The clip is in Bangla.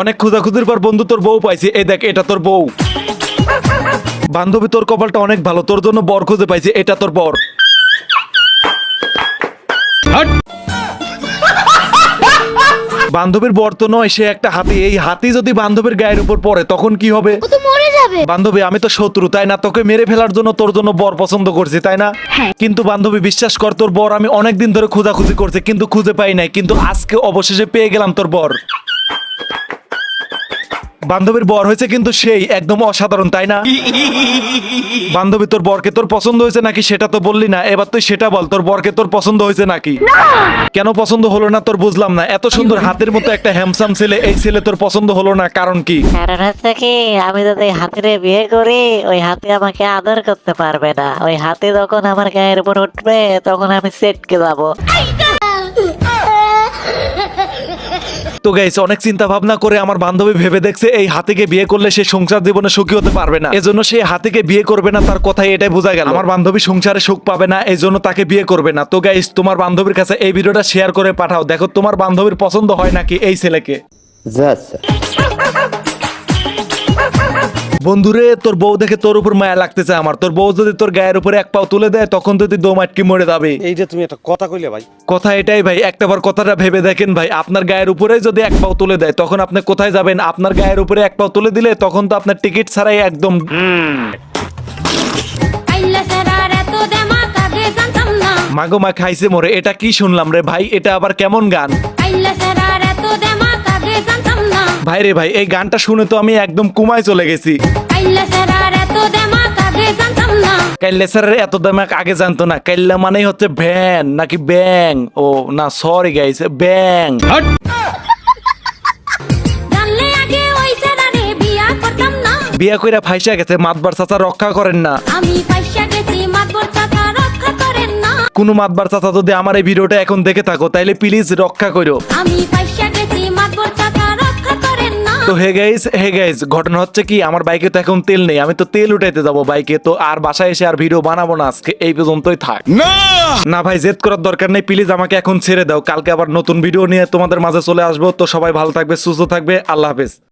অনেক খোঁজাখুঁজির পর বন্ধু তোর বউ পাইছি। এই দেখ এটা তোর বউ। বান্ধবী তোর কপালটা অনেক ভালো তোর জন্য বর খুঁজে পাইছি এটা তোর বর। বান্ধবীর বর তো নয় সে একটা হাতি। এই হাতি যদি বান্ধবীর গায়ের উপর পড়ে তখন কি হবে? ও তো মরে যাবে। বান্ধবী আমি তো শত্রু তাই না? তোকে মেরে ফেলার জন্য তোর জন্য বর পছন্দ করছি তাই না? কিন্তু বান্ধবী বিশ্বাস কর তোর বর আমি অনেক দিন ধরে খোঁজাখুঁজি করছি কিন্তু খুঁজে পাই নাই। কিন্তু আজকে অবশেষে পেয়ে গেলাম তোর বর। বান্ধবীর বর হয়েছে কিন্তু সেই একদম অসাধারণ তাই না? বান্ধবী তোর বরকে তোর পছন্দ হয়েছে নাকি সেটা তো বললি না এবার তুই সেটা বল তোর বরকে তোর পছন্দ হয়েছে নাকি? কেন পছন্দ হলো না তোর বুঝলাম না এত সুন্দর হাতের মতো একটা হ্যামসাম ছেলে এই ছেলে তোর পছন্দ হলো না কারণ কি? কারণ হচ্ছে কি আমি যদি হাতিরে বিয়ে করি ওই হাতি আমাকে আদর করতে পারবে না ওই হাতি যখন আমার গায়ের উপর উঠবে তখন আমি সেটকে যাব। তো গাইস অনেক চিন্তা ভাবনা করে আমার বান্ধবী ভেবে দেখছে, এই হাতিকে বিয়ে করলে সে সংসার জীবনে সুখী হতে পারবে না। এজন্য সে হাতিকে বিয়ে করবে না, তার কথাই এটাই বোঝা গেল। আমার বান্ধবী সংসারে সুখ পাবে না এই জন্য তাকে বিয়ে করবে না। তো গাইস তোমার বান্ধবীর কাছে এই ভিডিওটা শেয়ার করে পাঠাও। দেখো, তোমার বান্ধবীর পছন্দ হয় নাকি এই ছেলেকে? বন্ধুরে তোর বউ দেখে তোর উপর মায়া লাগতেছে আমার। তোর বউ যদি তোর গায়ের উপরে এক পাও তুলে দেয় তখন তো তুই দম আটকে মরে যাবে। এই যে তুমি একটা কথা কইলে ভাই। কথা এটাই ভাই একটা বার কথাটা ভেবে দেখেন ভাই আপনার গায়ের উপরে যদি এক পাও তুলে দেয় তখন আপনি কোথায় যাবেন? আপনার গায়ের উপরে এক পাও তুলে দিলে তখন তো আপনার টিকিট ছাড়াই একদম আইলা সারার এত দেমা কাগে জানতাম না। মাগো মা খাইছে মরে এটা কি শুনলাম রে ভাই? এটা আবার কেমন গান? ভাই রে ভাই এই গানটা শুনে তো আমি একদম কুমায় চলে গেছি। কাইল্লা স্যারের এত দামে আগে জানতো না। কাইল্লা মানেই হচ্ছে ভ্যান নাকি ব্যাং? ও না সরি গাইস ব্যাং। বিয়া করতাম না। বিয়া কইরা ফাইসা গেছে মাতবার চাচা রক্ষা করেন না। আমি পাইসা গেছি মাতবর চাকা রক্ষা করেন না। কোনো মাতবার চাচা যদি আমার এই ভিডিওটা এখন দেখে থাকো তাইলে প্লিজ রক্ষা করো আমি পাইসা গেছি মাতবর তো হে গাইস হে গাইস ঘটনা হচ্ছে কি আমার বাইকে তো এখন তেল নেই আমি তো তেল উঠাইতে যাব বাইকে তো আর বাসায় এসে আর ভিডিও বানাবো না আজকে এই পর্যন্তই থাক। না! ভাই জেদ করার দরকার নেই প্লিজ আমাকে এখন ছেড়ে দাও কালকে আবার নতুন ভিডিও নিয়ে তোমাদের মাঝে চলে আসব তো সবাই ভালো থাকবে সুস্থ থাকবে আল্লাহ হাফেজ।